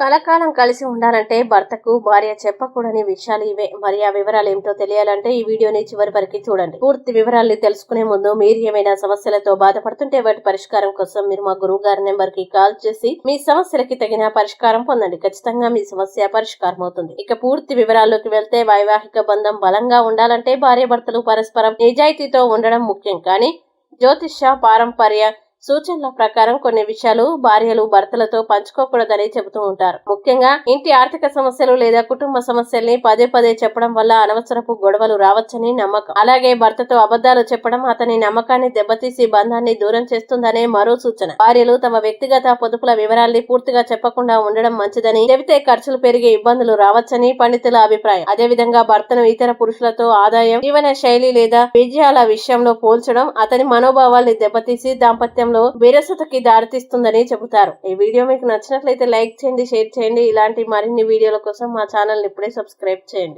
కలకాలం కలిసి ఉండాలంటే భర్తకు భార్య చెప్పకూడని విషయాలు ఇవే. మరి ఆ వివరాలు ఏమిటో తెలియాలంటే ఈ వీడియోని చివరి వరకు చూడండి. పూర్తి వివరాల్ని తెలుసుకునే ముందు మీరు ఏమైనా సమస్యలతో బాధపడుతుంటే వాటి పరిష్కారం కోసం మీరు మా గురువు గారి నెంబర్కి కాల్ చేసి మీ సమస్యలకి తగిన పరిష్కారం పొందండి. ఖచ్చితంగా మీ సమస్య పరిష్కారం అవుతుంది. ఇక పూర్తి వివరాల్లోకి వెళ్తే వైవాహిక బంధం బలంగా ఉండాలంటే భార్య భర్తలు పరస్పరం నిజాయితీతో ఉండడం ముఖ్యం. కానీ జ్యోతిష పారంపర్య సూచనల ప్రకారం కొన్ని విషయాలు భార్యలు భర్తలతో పంచుకోకూడదని చెబుతూ ఉంటారు. ముఖ్యంగా ఇంటి ఆర్థిక సమస్యలు లేదా కుటుంబ సమస్యల్ని పదే పదే చెప్పడం వల్ల అనవసరపు గొడవలు రావచ్చని నమ్మకం. అలాగే భర్తతో అబద్ధాలు చెప్పడం అతని నమ్మకాన్ని దెబ్బతీసి బంధాన్ని దూరం చేస్తుందనే మరో సూచన. భార్యలు తమ వ్యక్తిగత పొదుపుల వివరాల్ని పూర్తిగా చెప్పకుండా ఉండడం మంచిదని చెబితే ఖర్చులు పెరిగే ఇబ్బందులు రావచ్చని పండితుల అభిప్రాయం. అదేవిధంగా భర్తను ఇతర పురుషులతో ఆదాయం జీవన శైలి లేదా విజయాల విషయంలో పోల్చడం అతని మనోభావాల్ని దెబ్బతీసి దాంపత్యంలో విరసతకి దారితీస్తుందని చెబుతారు. ఈ వీడియో మీకు నచ్చినట్లయితే లైక్ చేయండి షేర్ చేయండి. ఇలాంటి మరిన్ని వీడియోల కోసం మా ఛానల్ ఇప్పుడే సబ్స్క్రైబ్ చేయండి.